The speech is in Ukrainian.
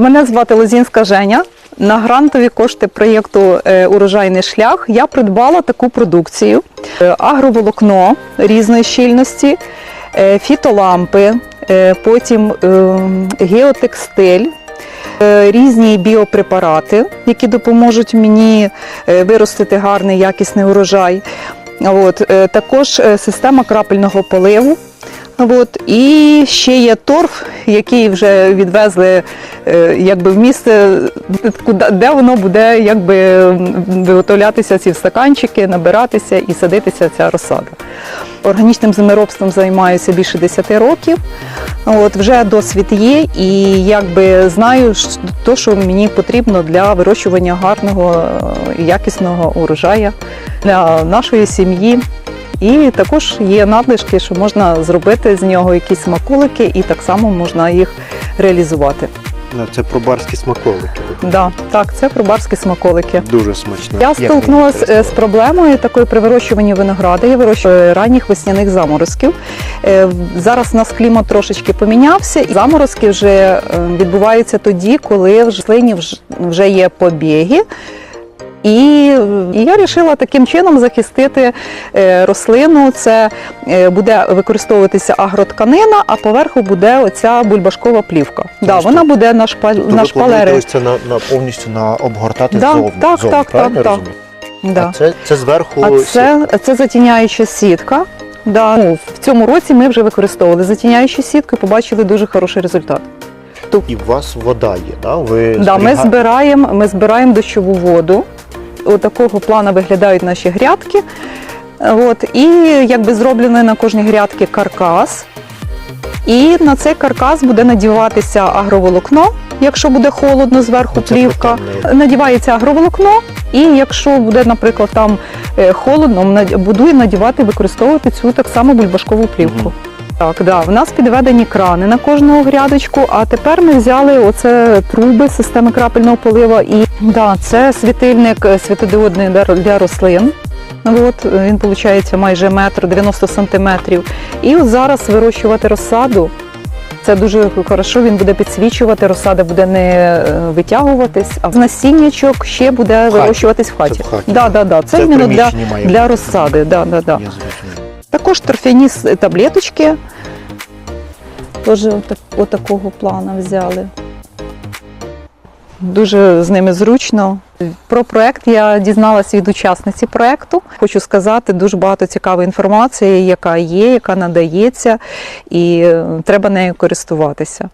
Мене звати Лозінська Женя. На грантові кошти проєкту е, Урожайний шлях я придбала таку продукцію: Е, агроволокно різної щільності, е, фітолампи, потім геотекстиль. Різні біопрепарати, які допоможуть мені виростити гарний якісний урожай. От, також система крапельного поливу. От, і ще є торф, який вже відвезли е, якби, в місце, де воно буде якби, виготовлятися ці стаканчики, набиратися і садитися ця розсада. Органічним землеробством займаюся більше 10 років. От, вже досвід є, і якби знаю, то, що мені потрібно для вирощування гарного якісного урожаю для нашої сім'ї. І також є надлишки, що можна зробити з нього якісь смаколики, і так само можна їх реалізувати. Це про барські смаколики. Да, так, це пробарські смаколики. Дуже смачно. Я столкнулася е, з проблемою такою при вирощуванні винограду. Я вирощую ранніх весняних заморозків. Е, Зараз у нас клімат трошечки помінявся, і заморозки вже е, відбуваються тоді, коли в рослині вж- вже є побіги. І, я вирішила таким чином захистити е, рослину. Це е, буде використовуватися агротканина, а поверху буде оця бульбашкова плівка. Да, Тобто- вона буде на, шпаль, То на шпалери. це на, на повністю на обгортати Да, ззовні. так, ззовні, так, так, так. Да. А це, це зверху А це, це затіняюча сітка. Да. Ну, в цьому році ми вже використовували затіняючу сітку і побачили дуже хороший результат. і у вас вода є, да? Ви Да, ми збираємо, ми збираємо дощову воду. Отакого плану виглядають наші грядки. От, і якби зроблений на кожній грядці каркас. І на цей каркас буде надіватися агроволокно, якщо буде холодно, зверху плівка. Надівається агроволокно, і якщо буде, наприклад, там е, холодно, будуємо надівати, використовувати цю так само бульбашкову плівку. Так, да. В нас підведені крани на кожного грядочку, а тепер ми взяли оце труби системи крапельного полива. І да, це світильник е, світодіодний для, рослин. Ну, От, е, він виходить майже метр 90 сантиметрів. І от зараз вирощувати розсаду. Це дуже хорошо, він буде підсвічувати, розсада буде не е, витягуватись, а насіннячок ще буде вирощуватись в хаті. Це в хаті. Да, да, да. Це, Це іменно для, для розсади. Да, да, да. Також торфяні таблеточки. Теж отакого плану взяли. Дуже з ними зручно. Про проект я дізналась від учасниці проекту. Хочу сказати, дуже багато цікавої інформації, яка є, яка надається, і е, треба нею користуватися.